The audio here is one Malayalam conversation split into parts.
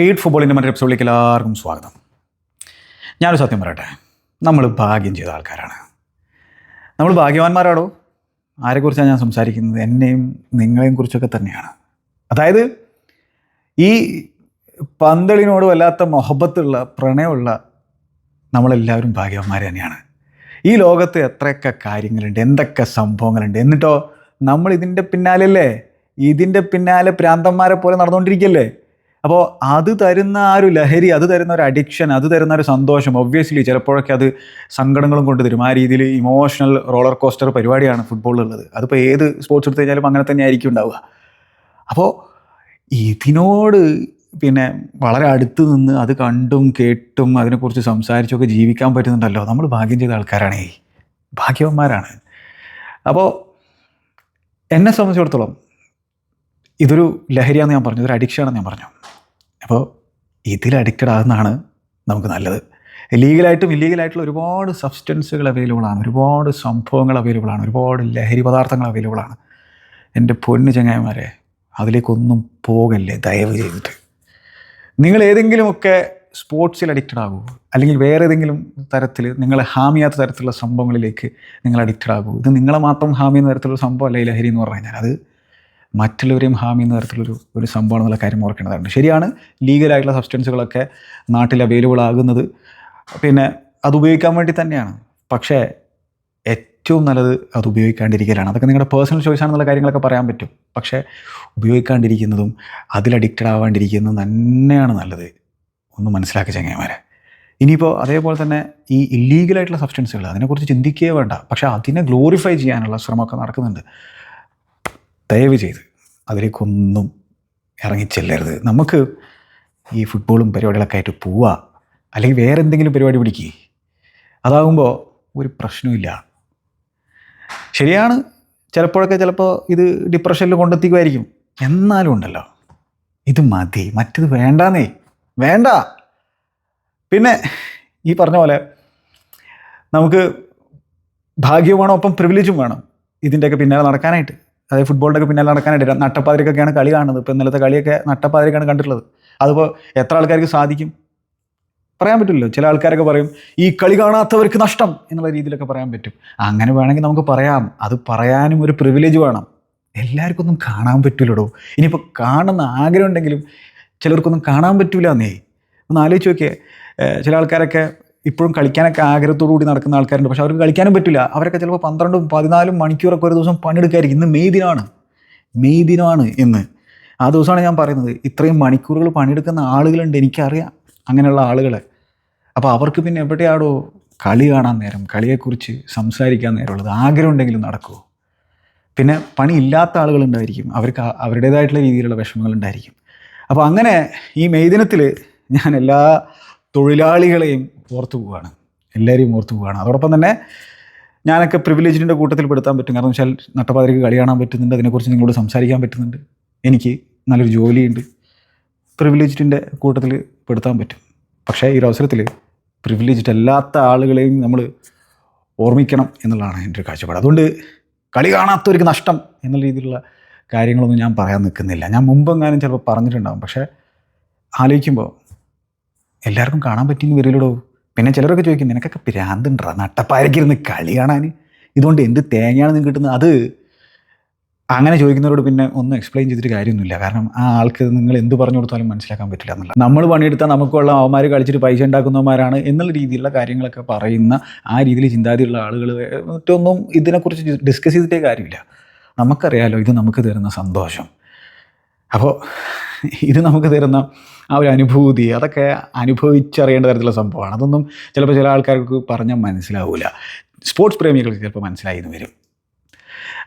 ഫീഡ് ഫുട്ബോളിന്റെ മറ്റൊരു എപ്പിസോഡിലേക്ക് എല്ലാവർക്കും സ്വാഗതം. ഞാനൊരു സത്യം പറയട്ടെ. നമ്മൾ ഭാഗ്യം ചെയ്ത ആൾക്കാരാണ്. നമ്മൾ ഭാഗ്യവാന്മാരാണോ ആരെക്കുറിച്ചാണ് ഞാൻ സംസാരിക്കുന്നത്? എന്നെയും നിങ്ങളെയും കുറിച്ചൊക്കെ തന്നെയാണ്. അതായത് ഈ പന്തളിനോട് വല്ലാത്ത മൊഹബത്തുള്ള പ്രണയമുള്ള നമ്മളെല്ലാവരും ഭാഗ്യവാന്മാർ തന്നെയാണ്. ഈ ലോകത്ത് എത്രയൊക്കെ കാര്യങ്ങളുണ്ട് എന്തൊക്കെ സംഭവങ്ങളുണ്ട്. എന്നിട്ടോ നമ്മൾ ഇതിന്റെ പിന്നാലല്ലേ? ഇതിന്റെ പിന്നാലെ പ്രാന്തന്മാരെ പോലെ നടന്നുകൊണ്ടിരിക്കല്ലേ? അപ്പോൾ അത് തരുന്ന ആ ഒരു ലഹരി അത് തരുന്ന ഒരു അഡിക്ഷൻ അത് തരുന്ന ഒരു സന്തോഷം ഒബ്വിയസ്ലി ചിലപ്പോഴൊക്കെ അത് സങ്കടങ്ങളും കൊണ്ട് തരും. ആ രീതിയിൽ ഇമോഷണൽ റോളർ കോസ്റ്റർ പരിപാടിയാണ് ഫുട്ബോളിലുള്ളത് അതിപ്പോൾ ഏത് സ്പോർട്സ് എടുത്തു കഴിഞ്ഞാലും അങ്ങനെ തന്നെ ആയിരിക്കും ഉണ്ടാവുക. അപ്പോൾ ഇതിനോട് പിന്നെ വളരെ അടുത്ത് നിന്ന് അത് കണ്ടും കേട്ടും അതിനെക്കുറിച്ച് സംസാരിച്ചൊക്കെ ജീവിക്കാൻ പറ്റുന്നുണ്ടല്ലോ. നമ്മൾ ഭാഗ്യം ചെയ്ത ആൾക്കാരാണേ ഭാഗ്യവന്മാരാണ്. അപ്പോൾ എന്നെ സംബന്ധിച്ചിടത്തോളം ഇതൊരു ലഹരിയാണെന്ന് ഞാൻ പറഞ്ഞു ഇതൊരു അഡിക്ഷനാണെന്ന് ഞാൻ പറഞ്ഞു. അപ്പോൾ ഇതിൽ അഡിക്റ്റഡ് ആകുന്നതാണ് നമുക്ക് നല്ലത്. ലീഗലായിട്ടും ഇല്ലീഗലായിട്ടുള്ള ഒരുപാട് സബ്സ്റ്റൻസുകൾ അവൈലബിൾ ആണ്. ഒരുപാട് സംഭവങ്ങൾ അവൈലബിൾ ആണ്. ഒരുപാട് ലഹരി പദാർത്ഥങ്ങൾ അവൈലബിൾ ആണ്. എന്റെ പൊന്നു ചങ്ങായിമാരെ അതിലേക്കൊന്നും പോകല്ലേ? ദയവ് ചെയ്തിട്ട്. നിങ്ങൾ ഏതെങ്കിലുമൊക്കെ സ്പോർട്സിൽ അഡിക്റ്റഡ് ആകൂ അല്ലെങ്കിൽ വേറെ ഏതെങ്കിലും തരത്തിൽ നിങ്ങളെ ഹാമിയാത്ത തരത്തിലുള്ള സംഭവങ്ങളിലേക്ക് നിങ്ങൾ അഡിക്റ്റഡ് ആകൂ. ഇത് നിങ്ങളെ മാത്രം ഹാമിയെന്ന തരത്തിലുള്ള സംഭവമല്ല ഈ ലഹരി എന്ന് പറഞ്ഞു കഴിഞ്ഞാൽ. അത് മറ്റുള്ളവരെയും ഹാം ചെയ്യുന്ന തരത്തിലൊരു ഒരു സംഭവം എന്നുള്ള കാര്യം ഓർക്കേണ്ടതാണ് ശരിയാണ് ലീഗലായിട്ടുള്ള സബ്സ്റ്റൻസുകളൊക്കെ നാട്ടിൽ അവൈലബിൾ ആകുന്നത്. പിന്നെ അത് ഉപയോഗിക്കാൻ വേണ്ടി തന്നെയാണ്. പക്ഷേ ഏറ്റവും നല്ലത് അത് ഉപയോഗിക്കാണ്ടിരിക്കലാണ്. അതൊക്കെ നിങ്ങളുടെ പേഴ്സണൽ ചോയ്സ് ആണെന്നുള്ള കാര്യങ്ങളൊക്കെ പറയാൻ പറ്റും. പക്ഷേ ഉപയോഗിക്കാണ്ടിരിക്കുന്നതും അതിൽ അഡിക്റ്റഡ് ആവാണ്ടിരിക്കുന്നതും തന്നെയാണ് നല്ലത്. ഒന്ന് മനസ്സിലാക്കി ചങ്ങന്മാരെ ഇനിയിപ്പോൾ അതേപോലെ തന്നെ ഈ ഇല്ലീഗലായിട്ടുള്ള സബ്സ്റ്റൻസുകൾ അതിനെക്കുറിച്ച് ചിന്തിക്കുകയേ വേണ്ട. പക്ഷേ അതിനെ ഗ്ലോറിഫൈ ചെയ്യാനുള്ള ശ്രമമൊക്കെ നടക്കുന്നുണ്ട്. ദയവ് ചെയ്ത് അതിലേക്കൊന്നും ഇറങ്ങിച്ചെല്ലരുത്. നമുക്ക് ഈ ഫുട്ബോളും പരിപാടികളൊക്കെ ആയിട്ട് പോവുക അല്ലെങ്കിൽ വേറെ എന്തെങ്കിലും പരിപാടി പിടിക്കുക അതാകുമ്പോൾ ഒരു പ്രശ്നമില്ല ശരിയാണ്. ചിലപ്പോഴൊക്കെ ചിലപ്പോൾ ഇത് ഡിപ്രഷനിൽ കൊണ്ടെത്തിക്കുമായിരിക്കും. എന്നാലും ഉണ്ടല്ലോ. ഇത് മതി. മറ്റത് വേണ്ടാന്നേ. വേണ്ട. പിന്നെ ഈ പറഞ്ഞ പോലെ നമുക്ക് ഭാഗ്യവും ഒപ്പം പ്രിവിലേജും വേണം. ഇതിന്റെയൊക്കെ പിന്നാലെ നടക്കാനായിട്ട്. അതായത് ഫുട്ബോളിന്റെ പിന്നാലെ നടക്കാനായിട്ട് നട്ടപ്പാതിരക്കൊക്കെയാണ് കളി കാണുന്നത്. ഇപ്പോൾ ഇന്നലത്തെ കളിയൊക്കെ നട്ടപ്പാതിരക്കാണ് കണ്ടിട്ടുള്ളത്. അതിപ്പോൾ എത്ര ആൾക്കാർക്ക് സാധിക്കും? പറയാൻ പറ്റില്ലല്ലോ. ചില ആൾക്കാരൊക്കെ പറയും ഈ കളി കാണാത്തവർക്ക് നഷ്ടം എന്നുള്ള രീതിയിലൊക്കെ പറയാൻ പറ്റും. അങ്ങനെ വേണമെങ്കിൽ നമുക്ക് പറയാം. അത് പറയാനും ഒരു പ്രിവിലേജ് വേണം. എല്ലാവർക്കും ഒന്നും കാണാൻ പറ്റില്ലടോ ഇനിയിപ്പോൾ കാണുന്ന ആഗ്രഹം ഉണ്ടെങ്കിലും ചിലർക്കൊന്നും കാണാൻ പറ്റില്ല എന്നേ. ഒന്ന് ആലോചിച്ച് നോക്കിയേ. ചില ആൾക്കാരൊക്കെ ഇപ്പോഴും കളിക്കാനൊക്കെ ആഗ്രഹത്തോടു കൂടി നടക്കുന്ന ആൾക്കാരുണ്ട്. പക്ഷെ അവർക്ക് കളിക്കാനും പറ്റില്ല. അവരൊക്കെ ചിലപ്പോൾ പന്ത്രണ്ടും പതിനാലും മണിക്കൂറൊക്കെ ഒരു ദിവസം പണിയെടുക്കായിരിക്കും. ഇന്ന് മെയ് ദിനമാണ് മെയ് ദിനമാണ് എന്ന് ആ ദിവസമാണ് ഞാൻ പറയുന്നത്. ഇത്രയും മണിക്കൂറുകൾ പണിയെടുക്കുന്ന ആളുകളുണ്ട്. എനിക്കറിയാം അങ്ങനെയുള്ള ആളുകളെ. അപ്പോൾ അവർക്ക് പിന്നെ എവിടെയാണോ കളി കാണാൻ നേരം കളിയെക്കുറിച്ച് സംസാരിക്കാൻ നേരമുള്ളത്. ആഗ്രഹം ഉണ്ടെങ്കിലും നടക്കുമോ പിന്നെ പണി ഇല്ലാത്ത ആളുകളുണ്ടായിരിക്കും അവർക്ക് അവരുടേതായിട്ടുള്ള രീതിയിലുള്ള വിഷമങ്ങൾ ഉണ്ടായിരിക്കും. അപ്പോൾ അങ്ങനെ ഈ മെയ് ദിനത്തിൽ ഞാൻ എല്ലാ തൊഴിലാളികളെയും ഓർത്തു പോവുകയാണ്. എല്ലാവരെയും ഓർത്തു പോവുകയാണ്. അതോടൊപ്പം തന്നെ ഞാനൊക്കെ പ്രിവിലേജിന്റെ കൂട്ടത്തിൽ പെടുത്താൻ പറ്റും. കാരണം വെച്ചാൽ നട്ടപ്പാതിരിക്ക് കളി കാണാൻ പറ്റുന്നുണ്ട്. അതിനെക്കുറിച്ച് നിങ്ങളോട് സംസാരിക്കാൻ പറ്റുന്നുണ്ട്. എനിക്ക് നല്ലൊരു ജോലിയുണ്ട്. പ്രിവിലേജിന്റെ കൂട്ടത്തിൽ പെടുത്താൻ പറ്റും. പക്ഷേ ഈ ഒരു അവസരത്തിൽ പ്രിവിലേജ്ഡ് അല്ലാത്ത ആളുകളെയും നമ്മൾ ഓർമ്മിക്കണം എന്നുള്ളതാണ് എന്റെ ഒരു കാഴ്ചപ്പാട്. അതുകൊണ്ട് കളി കാണാത്തവർക്ക് നഷ്ടം എന്നുള്ള രീതിയിലുള്ള കാര്യങ്ങളൊന്നും ഞാൻ പറയാൻ നിൽക്കുന്നില്ല. ഞാൻ മുമ്പെങ്ങാനും ചിലപ്പോൾ പറഞ്ഞിട്ടുണ്ടാകും പക്ഷേ ആലോചിക്കുമ്പോൾ എല്ലാവർക്കും കാണാൻ പറ്റിയെന്ന് വരില്ലടോ പിന്നെ ചിലരൊക്കെ ചോദിക്കും നിനക്കൊക്കെ പിരാന്തുണ്ടാ നട്ടപ്പാരക്കിരുന്ന് കളി കാണാൻ? ഇതുകൊണ്ട് എന്ത് തേങ്ങയാണ് നിങ്ങൾ കിട്ടുന്നത്? അത് അങ്ങനെ ചോദിക്കുന്നവരോട് പിന്നെ ഒന്നും എക്സ്പ്ലെയിൻ ചെയ്തിട്ട് കാര്യമൊന്നുമില്ല. കാരണം ആ ആൾക്ക് നിങ്ങൾ എന്ത് പറഞ്ഞു കൊടുത്താലും മനസ്സിലാക്കാൻ പറ്റില്ല എന്നുള്ള നമ്മൾ പണിയെടുത്താൽ നമുക്കുള്ള അവന്മാർ കളിച്ചിട്ട് പൈസ ഉണ്ടാക്കുന്നവന്മാരാണ് എന്നുള്ള രീതിയിലുള്ള കാര്യങ്ങളൊക്കെ പറയുന്ന ആ രീതിയിൽ ചിന്താതിയുള്ള ആളുകൾ മറ്റൊന്നും ഇതിനെക്കുറിച്ച് ഡിസ്കസ് ചെയ്തിട്ടേ കാര്യമില്ല. നമുക്കറിയാലോ ഇത് നമുക്ക് തരുന്ന സന്തോഷം. അപ്പോൾ ഇത് നമുക്ക് തരുന്ന ആ ഒരു അനുഭൂതി അതൊക്കെ അനുഭവിച്ചറിയേണ്ട തരത്തിലുള്ള സംഭവമാണ്. അതൊന്നും ചിലപ്പോൾ ചില ആൾക്കാർക്ക് പറഞ്ഞാൽ മനസ്സിലാവില്ല സ്പോർട്സ് പ്രേമികൾക്ക് ചിലപ്പോൾ മനസ്സിലായി എന്ന് വരും.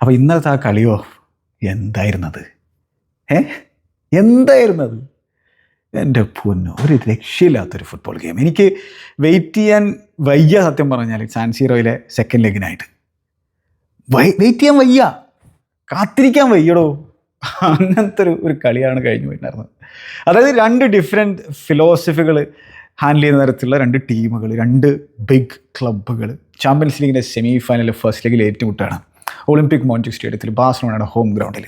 അപ്പോൾ ഇന്നത്തെ ആ കളിയോ എന്തായിരുന്നത്? ഏ? എന്തായിരുന്നത്? എന്റെ പൊന്നു ഒരു രക്ഷയില്ലാത്തൊരു ഫുട്ബോൾ ഗെയിം എനിക്ക് വെയിറ്റ് ചെയ്യാൻ വയ്യ സത്യം പറഞ്ഞാൽ സാൻസീറോയിലെ സെക്കൻഡ് ലെഗിനായിട്ട് വെയിറ്റ് ചെയ്യാൻ വയ്യ. കാത്തിരിക്കാൻ വയ്യടോ. അങ്ങനത്തെ ഒരു ഒരു കളിയാണ് കഴിഞ്ഞു പോയിട്ടുണ്ടായിരുന്നത്. അതായത് രണ്ട് ഡിഫറെന്റ് ഫിലോസഫികൾ ഹാൻഡിൽ ചെയ്യുന്ന തരത്തിലുള്ള രണ്ട് ടീമുകൾ രണ്ട് ബിഗ് ക്ലബ്ബുകൾ ചാമ്പ്യൻസ് ലീഗിന്റെ സെമി ഫൈനൽ ഫസ്റ്റ് ലീഗിൽ ഏറ്റുമുട്ടാണ് ഒളിമ്പിക് മോൺറ്റിക് സ്റ്റേഡിയത്തിൽ ബാഴ്സലോണയുടെ ഹോം ഗ്രൗണ്ടിൽ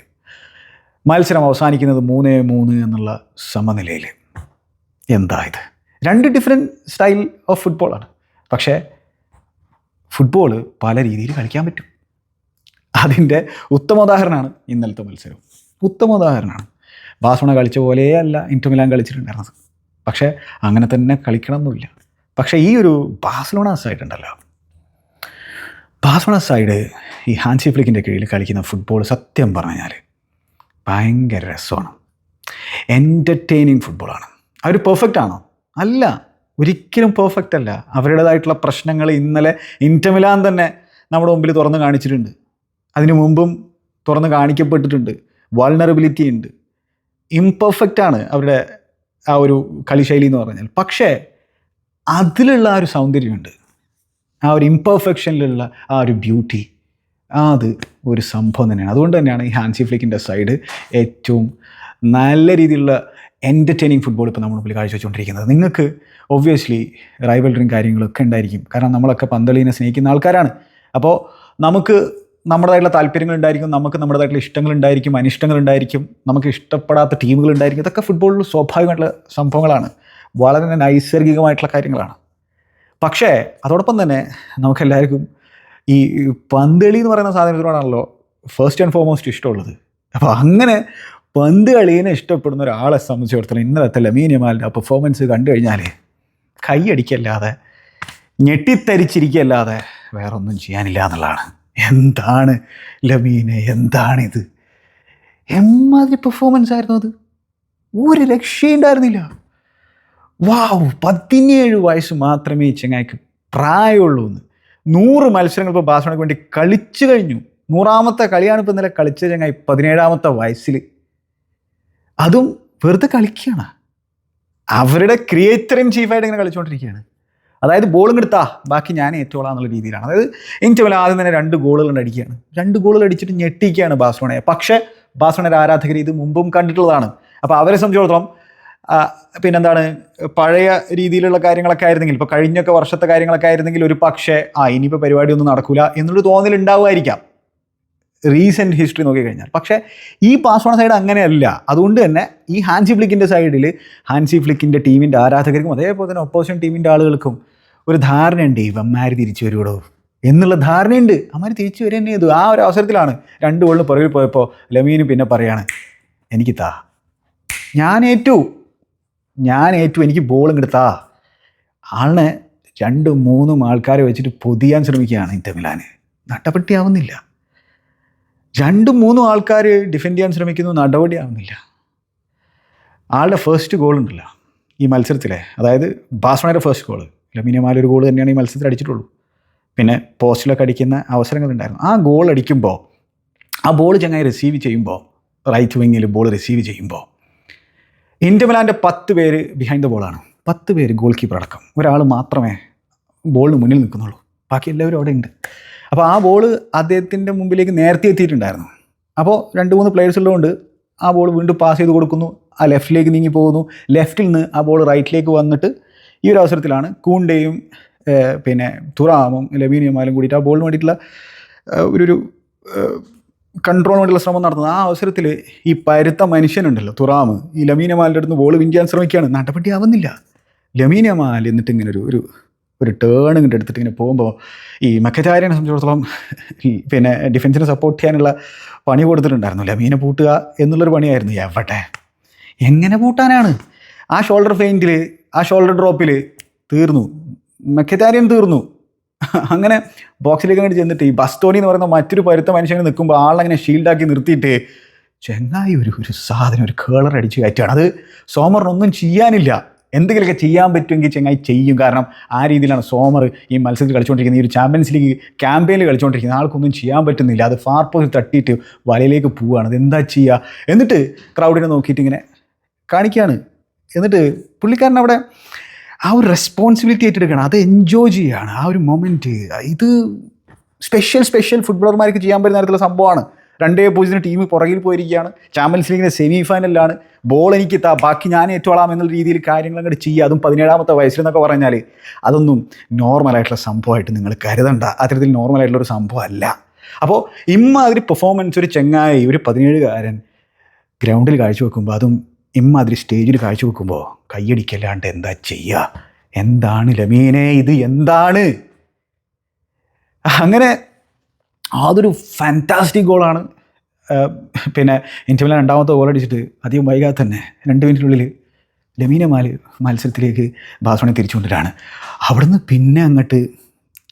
മത്സരം അവസാനിക്കുന്നത് മൂന്ന് മൂന്ന് എന്നുള്ള സമനിലയിൽ എന്താ ഇത്? രണ്ട് ഡിഫറെന്റ് സ്റ്റൈൽ ഓഫ് ഫുട്ബോളാണ് പക്ഷേ ഫുട്ബോൾ പല രീതിയിൽ കളിക്കാൻ പറ്റും. അതിന്റെ ഉത്തമോദാഹരണമാണ് ഇന്നലത്തെ മത്സരം. ഉത്തമ ഉദാഹരണമാണ് ബാസോണ കളിച്ച പോലെയല്ല ഇന്റുമിലാൻ കളിച്ചിട്ടുണ്ടായിരുന്നത്. പക്ഷേ അങ്ങനെ തന്നെ കളിക്കണമെന്നില്ല. പക്ഷേ ഈ ഒരു ബാഴ്സലോണ സൈഡ് ഉണ്ടല്ലോ. ബാഴ്സലോണ സൈഡ് ഈ ഹാൻസി ഫ്ലിക്കിന്റെ കീഴിൽ കളിക്കുന്ന ഫുട്ബോൾ സത്യം പറഞ്ഞാൽ ഭയങ്കര രസമാണ്. എന്റർടൈനിങ് ഫുട്ബോളാണ് അവർ പെർഫെക്റ്റ് ആണോ? അല്ല. ഒരിക്കലും പെർഫെക്റ്റ് അല്ല. അവരുടേതായിട്ടുള്ള പ്രശ്നങ്ങൾ ഇന്നലെ ഇന്റമിലാൻ തന്നെ നമ്മുടെ മുമ്പിൽ തുറന്ന് കാണിച്ചിട്ടുണ്ട്. അതിനു മുമ്പും തുറന്ന് കാണിക്കപ്പെട്ടിട്ടുണ്ട്. വൾണറബിലിറ്റി ഉണ്ട്. ഇംപെർഫെക്റ്റ് ആണ് അവരുടെ ആ ഒരു കളിശൈലി എന്ന് പറഞ്ഞാൽ. പക്ഷേ അതിലുള്ള ആ ഒരു സൗന്ദര്യമുണ്ട്. ആ ഒരു ഇംപെർഫെക്ഷനിലുള്ള ആ ഒരു ബ്യൂട്ടി അത് ഒരു സംഭവം തന്നെയാണ്. അതുകൊണ്ട് തന്നെയാണ് ഈ ഹാൻസി ഫ്ലിക്കിന്റെ സൈഡ് ഏറ്റവും നല്ല രീതിയിലുള്ള എന്റർടൈനിങ് ഫുട്ബോൾ ഇപ്പോൾ നമ്മുടെ മുമ്പിൽ കാഴ്ചവെച്ചുകൊണ്ടിരിക്കുന്നത്. നിങ്ങൾക്ക് ഒബ്വിയസ്ലി റൈവൽറിയും കാര്യങ്ങളൊക്കെ ഉണ്ടായിരിക്കും. കാരണം നമ്മളൊക്കെ പന്തളീനെ സ്നേഹിക്കുന്ന ആൾക്കാരാണ്. അപ്പോൾ നമുക്ക് നമ്മുടേതായിട്ടുള്ള താല്പര്യങ്ങൾ ഉണ്ടായിരിക്കും നമുക്ക് നമ്മുടേതായിട്ടുള്ള ഇഷ്ടങ്ങൾ ഉണ്ടായിരിക്കും അനിഷ്ടങ്ങൾ ഉണ്ടായിരിക്കും നമുക്ക് ഇഷ്ടപ്പെടാത്ത ടീമുകൾ ഉണ്ടായിരിക്കും ഇതൊക്കെ ഫുട്ബോളിൽ സ്വാഭാവികമായിട്ടുള്ള സംഭവങ്ങളാണ്. വളരെ നൈസർഗികമായിട്ടുള്ള കാര്യങ്ങളാണ്. പക്ഷേ അതോടൊപ്പം തന്നെ നമുക്കെല്ലാവർക്കും ഈ പന്തളി എന്ന് പറയുന്ന സാധനത്തിനോടാണല്ലോ ഫസ്റ്റ് ആൻഡ് ഫോർമോസ്റ്റ് ഇഷ്ടമുള്ളത്. അപ്പോൾ അങ്ങനെ പന്ത് കളീനെ ഇഷ്ടപ്പെടുന്ന ഒരാളെ സംബന്ധിച്ചിടത്തോളം ഇന്നലത്തെ ലമീനിയമാലിന്റെ ആ പെർഫോമൻസ് കണ്ടു കഴിഞ്ഞാൽ കൈയടിക്കല്ലാതെ ഞെട്ടിത്തരിച്ചിരിക്കല്ലാതെ വേറൊന്നും ചെയ്യാനില്ല എന്നുള്ളതാണ്. എന്താണ് ലമീനെ എന്താണിത്? എമ്മാതിരി പെർഫോമൻസ് ആയിരുന്നു അത്. ഒരു രക്ഷയുണ്ടായിരുന്നില്ല വാവ് പതിനേഴ് വയസ്സ് മാത്രമേ ചെങ്ങായിക്ക് പ്രായമുള്ളൂ എന്ന്. നൂറ് മത്സരങ്ങൾ ഇപ്പോൾ ബാഴ്സലോണയ്ക്ക് വേണ്ടി കളിച്ചു കഴിഞ്ഞു. നൂറാമത്തെ കളിയാണ് ഇപ്പോൾ ഇന്നലെ കളിച്ച ചങ്ങായി പതിനേഴാമത്തെ വയസ്സിൽ അതും വെറുതെ കളിക്കുകയാണ്. അവരുടെ ക്രിയേറ്ററും ചീഫായിട്ട് ഇങ്ങനെ കളിച്ചുകൊണ്ടിരിക്കുകയാണ്. അതായത് ബോളും എടുത്താ ബാക്കി ഞാൻ ഏറ്റോളാം എന്നുള്ള രീതിയിലാണ്. അതായത് എനിക്ക് ആദ്യം തന്നെ രണ്ട് ഗോളുകൾ അടിക്കുകയാണ്. രണ്ട് ഗോളുകൾ അടിച്ചിട്ട് ഞെട്ടിക്കുകയാണ് ബാസ്ലോണയെ പക്ഷേ ബാസ്ലോണയുടെ ആരാധകർ ഇത് മുമ്പും കണ്ടിട്ടുള്ളതാണ്. അപ്പോൾ അവരെ സംബന്ധിച്ചിടത്തോളം പിന്നെന്താണ് പഴയ രീതിയിലുള്ള കാര്യങ്ങളൊക്കെ ആയിരുന്നെങ്കിൽ ഇപ്പോൾ കഴിഞ്ഞൊക്കെ വർഷത്തെ കാര്യങ്ങളൊക്കെ ആയിരുന്നെങ്കിൽ ഒരു പക്ഷേ ആ ഇനിയിപ്പോൾ പരിപാടിയൊന്നും നടക്കില്ല എന്നൊരു തോന്നൽ ഉണ്ടാവുമായിരിക്കാം റീസെന്റ് ഹിസ്റ്ററി നോക്കിക്കഴിഞ്ഞാൽ. പക്ഷേ ഈ പാസ്വാണ സൈഡ് അങ്ങനെയല്ല. അതുകൊണ്ട് തന്നെ ഈ ഹാൻസി ഫ്ലിക്കിന്റെ സൈഡിൽ ഹാൻസി ഫ്ലിക്കിന്റെ ടീമിന്റെ ആരാധകർക്കും അതേപോലെ തന്നെ ഒപ്പോസിഷൻ ടീമിന്റെ ആളുകൾക്കും ഒരു ധാരണയുണ്ട്. ഇവന്മാർ തിരിച്ചു വരുവടോ? എന്നുള്ള ധാരണയുണ്ട്. അമ്മമാർ തിരിച്ചു വരിക തന്നെ ചെയ്തു. ആ ഒരു അവസരത്തിലാണ് രണ്ട് ഗോളിന് പുറകിൽ പോയപ്പോൾ ലമീന് പിന്നെ പറയാണ് എനിക്ക് താ. ഞാൻ ഏറ്റു. ഞാൻ ഏറ്റു. എനിക്ക് ബോൾ ഇങ്ങോട്ട് താ. ആളിനെ രണ്ടും മൂന്നും ആൾക്കാരെ വെച്ചിട്ട് പൊതിയാൻ ശ്രമിക്കുകയാണ് ഇന്റർ മിലാന്. നട്ടപ്പെട്ടിയാവുന്നില്ല രണ്ടും മൂന്നും ആൾക്കാർ ഡിഫെൻഡ് ചെയ്യാൻ ശ്രമിക്കുന്നു നടപടിയാവുന്നില്ല. ആളുടെ ഫസ്റ്റ് ഗോൾ ഉണ്ടല്ലോ ഈ മത്സരത്തിലെ. അതായത് ബാസ്മയുടെ ഫസ്റ്റ് ഗോൾ ലമിനിയമാല ഒരു ഗോൾ തന്നെയാണ് ഈ മത്സരത്തിൽ അടിച്ചിട്ടുള്ളൂ. പിന്നെ പോസ്റ്റിലൊക്കെ അടിക്കുന്ന അവസരങ്ങളുണ്ടായിരുന്നു ആ ഗോൾ അടിക്കുമ്പോൾ ആ ബോൾ ചങ്ങായി റിസീവ് ചെയ്യുമ്പോൾ റൈറ്റ് വിങ്ങിൽ ബോൾ റിസീവ് ചെയ്യുമ്പോൾ ഇന്റർമിലാന്റെ പത്ത് പേര് ബിഹൈൻഡ് ദ ബോളാണ് പത്ത് പേര് ഗോൾ കീപ്പർ അടക്കം. ഒരാൾ മാത്രമേ ബോളിന് മുന്നിൽ നിൽക്കുന്നുള്ളൂ. ബാക്കി എല്ലാവരും അവിടെ ഉണ്ട്. അപ്പോൾ ആ ബോൾ അദ്ദേഹത്തിന്റെ മുമ്പിലേക്ക് നേരത്തെ എത്തിയിട്ടുണ്ടായിരുന്നു. അപ്പോൾ രണ്ട് മൂന്ന് പ്ലെയേഴ്സ് ഉള്ളതുകൊണ്ട് ആ ബോൾ വീണ്ടും പാസ് ചെയ്ത് കൊടുക്കുന്നു. ആ ലെഫ്റ്റിലേക്ക് നീങ്ങി പോകുന്നു. ലെഫ്റ്റിൽ നിന്ന് ആ ബോൾ റൈറ്റിലേക്ക് വന്നിട്ട് ഈ ഒരു അവസരത്തിലാണ് കൂണ്ടയും പിന്നെ തുറാമും ലബീനിയമാലും കൂടിയിട്ട് ആ ബോളിന് വേണ്ടിയിട്ടുള്ള ഒരു ഒരു കൺട്രോളിന് വേണ്ടിയുള്ള ശ്രമം നടത്തുന്നത്. ആ അവസരത്തിൽ ഈ പരുത്ത മനുഷ്യനുണ്ടല്ലോ തുറാമ്. ഈ ലമീനമാലിന്റെ അടുത്ത് ബോൾ വിൻ ചെയ്യാൻ ശ്രമിക്കുകയാണ്. നടപടി ആവുന്നില്ല. ലമീനമാൽ എന്നിട്ട് ഇങ്ങനെ ഒരു ഒരു ഒരു ടേൺ ഇങ്ങോട്ട് എടുത്തിട്ട് ഇങ്ങനെ പോകുമ്പോൾ ഈ മക്കറ്റാരിനെ സംബന്ധിച്ചിടത്തോളം പിന്നെ ഡിഫൻസിനെ സപ്പോർട്ട് ചെയ്യാനുള്ള പണി കൊടുത്തിട്ടുണ്ടായിരുന്നു മീനെ പൂട്ടുക എന്നുള്ളൊരു പണിയായിരുന്നു. എവിടെ? എങ്ങനെ പൂട്ടാനാണ്? ആ ഷോൾഡർ ഫെയിന്റിൽ ആ ഷോൾഡർ ഡ്രോപ്പിൽ തീർന്നു. മെക്കറ്റാരിയൻ തീർന്നു. അങ്ങനെ ബോക്സിലേക്ക് അങ്ങോട്ട് ചെന്നിട്ട് ഈ ബസ്തോണി എന്ന് പറയുന്ന മറ്റൊരു പരുത്ത മനുഷ്യനെ നിൽക്കുമ്പോൾ ആളങ്ങനെ ഷീൽഡാക്കി നിർത്തിയിട്ട് ചെങ്ങായി ഒരു ഒരു സാധനം ഒരു കേളർ അടിച്ച് കയറ്റുകയാണ്. അത് സോമറിനൊന്നും ചെയ്യാനില്ല. എന്തെങ്കിലുമൊക്കെ ചെയ്യാൻ പറ്റുമെങ്കിൽ ചെങ്ങായി ചെയ്യും. കാരണം ആ രീതിയിലാണ് സോമർ ഈ മത്സരത്തിൽ കളിച്ചുകൊണ്ടിരിക്കുന്നത്. ഈ ഒരു ചാമ്പ്യൻസ് ലീഗ് ക്യാമ്പയിനിൽ കളിച്ചുകൊണ്ടിരിക്കുന്നത്. ആൾക്കൊന്നും ചെയ്യാൻ പറ്റുന്നില്ല. അത് ഫാർ പോസ്റ്റ് തട്ടിയിട്ട് വലയിലേക്ക് പോവുകയാണ് അത് എന്താ ചെയ്യുക എന്നിട്ട് ക്രൗഡിനെ നോക്കിയിട്ട് ഇങ്ങനെ കാണിക്കുകയാണ് എന്നിട്ട് പുള്ളിക്കാരൻ അവിടെ ആ ഒരു റെസ്പോൺസിബിലിറ്റി ഏറ്റെടുക്കണം. അത് എൻജോയ് ചെയ്യുകയാണ് ആ ഒരു മൊമെന്റ് ഇത് സ്പെഷ്യൽ സ്പെഷ്യൽ ഫുട്ബോളർമാർക്ക് ചെയ്യാൻ പറ്റുന്ന തരത്തിലുള്ള സംഭവമാണ്. രണ്ടേ പൂജ്യത്തിന് ടീം പുറകിൽ പോയിരിക്കുകയാണ്. ചാമ്പ്യൻസ് ലീഗിന്റെ സെമി ഫൈനലിലാണ് ബോൾ എനിക്ക് താ ബാക്കി ഞാൻ ഏറ്റോളാം എന്നുള്ള രീതിയിൽ കാര്യങ്ങൾ അങ്ങോട്ട് ചെയ്യുക. അതും പതിനേഴാമത്തെ വയസ്സിലെന്നൊക്കെ പറഞ്ഞാൽ അതൊന്നും നോർമലായിട്ടുള്ള സംഭവമായിട്ട് നിങ്ങൾ കരുതണ്ട. അത്തരത്തിൽ നോർമലായിട്ടുള്ള ഒരു സംഭവം അല്ല. അപ്പോൾ ഇമ്മാതിരി പെർഫോമൻസ് ഒരു ചെങ്ങായി ഒരു പതിനേഴുകാരൻ ഗ്രൗണ്ടിൽ കാഴ്ചവെക്കുമ്പോൾ അതും ഇമ്മാതിരി സ്റ്റേജിൽ കാഴ്ചവെക്കുമ്പോൾ കയ്യടിക്കല്ലാണ്ട് എന്താ ചെയ്യുക എന്താണ് ലമീനെ ഇത്? എന്താണ്? അങ്ങനെ അതൊരു ഫാന്റാസ്റ്റിക് ഗോളാണ് പിന്നെ ഇന്റർ മിലാൻ രണ്ടാമത്തെ ഗോൾ അടിച്ചിട്ട് അധികം വൈകാതെ തന്നെ രണ്ട് മിനിറ്റിനുള്ളിൽ ലമീന മാൽ മത്സരത്തിലേക്ക് ബാസോണെ തിരിച്ചു കൊണ്ടിട്ടാണ് അവിടുന്ന് പിന്നെ അങ്ങോട്ട്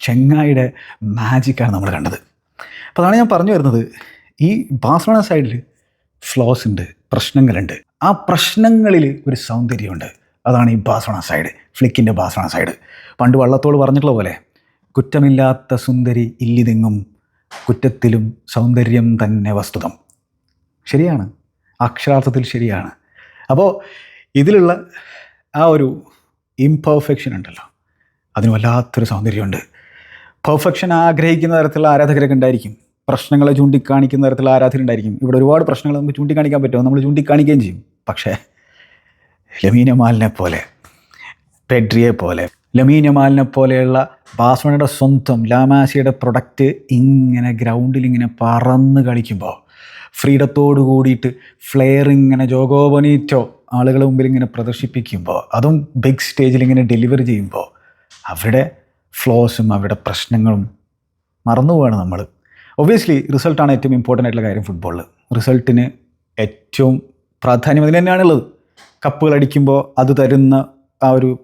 ചെങ്ങായിയുടെ മാജിക്കാണ് നമ്മൾ കണ്ടത്. അപ്പോൾ അതാണ് ഞാൻ പറഞ്ഞു വരുന്നത്. ഈ ബാസോണ സൈഡിൽ ഫ്ലോസ് ഉണ്ട് പ്രശ്നങ്ങളുണ്ട്. ആ പ്രശ്നങ്ങളിൽ ഒരു സൗന്ദര്യമുണ്ട്. അതാണ് ഈ ബാസോണ സൈഡ് ഫ്ലിക്കിന്റെ ബാസോണ സൈഡ് പണ്ട് വള്ളത്തോട് പറഞ്ഞിട്ടുള്ള പോലെ കുറ്റമില്ലാത്ത സുന്ദരി ഇല്ലിതെങ്ങും കുറ്റത്തിലും സൗന്ദര്യം തന്നെ വസ്തുതം. ശരിയാണ്. അക്ഷരാർത്ഥത്തിൽ ശരിയാണ്. അപ്പോൾ ഇതിലുള്ള ആ ഒരു ഇംപെർഫെക്ഷൻ ഉണ്ടല്ലോ. അതിന് വല്ലാത്തൊരു സൗന്ദര്യമുണ്ട്. പെർഫെക്ഷൻ ആഗ്രഹിക്കുന്ന തരത്തിലുള്ള ആരാധകരൊക്കെ ഉണ്ടായിരിക്കും. പ്രശ്നങ്ങളെ ചൂണ്ടിക്കാണിക്കുന്ന തരത്തിലുള്ള ആരാധകരുണ്ടായിരിക്കും ഇവിടെ ഒരുപാട് പ്രശ്നങ്ങൾ നമുക്ക് ചൂണ്ടിക്കാണിക്കാൻ പറ്റുമോ നമ്മൾ ചൂണ്ടിക്കാണിക്കുകയും ചെയ്യും. പക്ഷേ ലമീന മാലിനെ പോലെ പെഡ്രിയെ പോലെ ലമീന മാലിനെ പോലെയുള്ള ബാസ്വണയുടെ സ്വന്തം ലാമാസിയുടെ പ്രൊഡക്റ്റ് ഇങ്ങനെ ഗ്രൗണ്ടിൽ ഇങ്ങനെ പറന്ന് കളിക്കുമ്പോൾ ഫ്രീഡത്തോട് കൂടിയിട്ട് ഫ്ലെയർ ഇങ്ങനെ ജോഗോബനീറ്റോ ആളുകളുടെ മുമ്പിൽ ഇങ്ങനെ പ്രദർശിപ്പിക്കുമ്പോൾ അതും ബിഗ് സ്റ്റേജിൽ ഇങ്ങനെ ഡെലിവറി ചെയ്യുമ്പോൾ അവരുടെ ഫ്ലോസും അവരുടെ പ്രശ്നങ്ങളും മറന്നു പോവാണ് നമ്മൾ. ഒബ്വിയസ്ലി റിസൾട്ടാണ് ഏറ്റവും ഇമ്പോർട്ടന്റ് ആയിട്ടുള്ള കാര്യം ഫുട്ബോളിൽ റിസൾട്ടിന് ഏറ്റവും പ്രാധാന്യം അതിന് തന്നെയാണുള്ളത്. കപ്പുകൾ അടിക്കുമ്പോൾ അത് തരുന്ന ആ ഒരു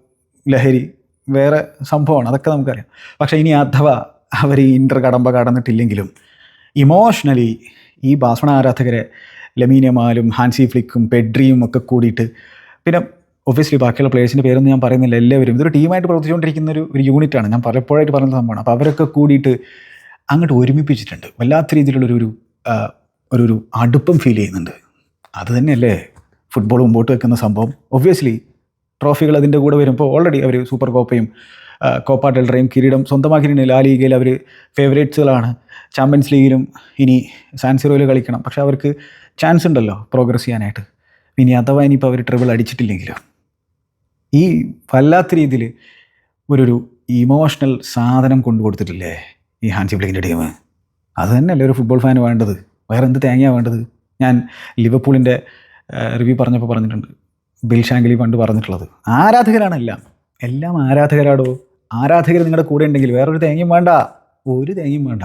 ലഹരി വേറെ സംഭവമാണ് അതൊക്കെ നമുക്കറിയാം. പക്ഷേ ഇനി അഥവാ അവർ ഈ ഇന്റർ കടമ്പ കടന്നിട്ടില്ലെങ്കിലും ഇമോഷണലി ഈ ബാസ്മണ ആരാധകരെ ലമീനമാലും ഹാൻസി ഫ്ലിക്കും പെഡ്രിയും ഒക്കെ കൂടിയിട്ട് പിന്നെ ഒബ്വിയസ്ലി ബാക്കിയുള്ള പ്ലേയേഴ്സിന്റെ പേരൊന്നും ഞാൻ പറയുന്നില്ല എല്ലാവരും ഇതൊരു ടീമായിട്ട് പ്രവർത്തിച്ചുകൊണ്ടിരിക്കുന്ന ഒരു ഒരു യൂണിറ്റാണ് ഞാൻ പലപ്പോഴായിട്ട് പറഞ്ഞ സംഭവമാണ്. അപ്പോൾ അവരൊക്കെ കൂടിയിട്ട് അങ്ങോട്ട് ഒരുമിപ്പിച്ചിട്ടുണ്ട്. വല്ലാത്ത രീതിയിലുള്ളൊരു ഒരു ഒരു ഒരു അടുപ്പം ഫീൽ ചെയ്യുന്നുണ്ട്. അത് തന്നെയല്ലേ? ഫുട്ബോൾ മുമ്പോട്ട് വെക്കുന്ന സംഭവം. ഒബ്വിയസ്ലി ട്രോഫികൾ അതിന്റെ കൂടെ വരുമ്പോൾ ഓൾറെഡി അവർ സൂപ്പർ കോപ്പയും കോപ്പ ഡെൽറയും കിരീടം സ്വന്തമാക്കിയിട്ടുണ്ട് ആ ലീഗയിൽ അവർ ഫേവറേറ്റ്സുകളാണ് ചാമ്പ്യൻസ് ലീഗിലും ഇനി സാൻസിറോയിൽ കളിക്കണം. പക്ഷേ അവർക്ക് ചാൻസ് ഉണ്ടല്ലോ പ്രോഗ്രസ് ചെയ്യാനായിട്ട്. ഇനി അഥവാ ഇനിയിപ്പോൾ അവർ ട്രിബിൾ അടിച്ചിട്ടില്ലെങ്കിലോ. ഈ വല്ലാത്ത രീതിയിൽ ഒരു ഇമോഷണൽ സാധനം കൊണ്ടു കൊടുത്തിട്ടില്ലേ ഈ ഹാൻസി ഫ്ലിക്കിന്റെ ടീം അത് തന്നെയല്ലേ ഒരു ഫുട്ബോൾ ഫാന് വേണ്ടത്? വേറെ എന്ത് തേങ്ങയാണ് വേണ്ടത്? ഞാൻ ലിവർപൂളിന്റെ റിവ്യൂ പറഞ്ഞപ്പോൾ പറഞ്ഞിട്ടുണ്ട്. ബിൽ ഷാങ്കലി പണ്ട് പറഞ്ഞിട്ടുള്ളത്. ആരാധകരാണ് എല്ലാം. എല്ലാം ആരാധകരാടോ? ആരാധകർ നിങ്ങളുടെ കൂടെ ഉണ്ടെങ്കിൽ വേറൊരു തേങ്ങയും വേണ്ട. ഒരു തേങ്ങയും വേണ്ട.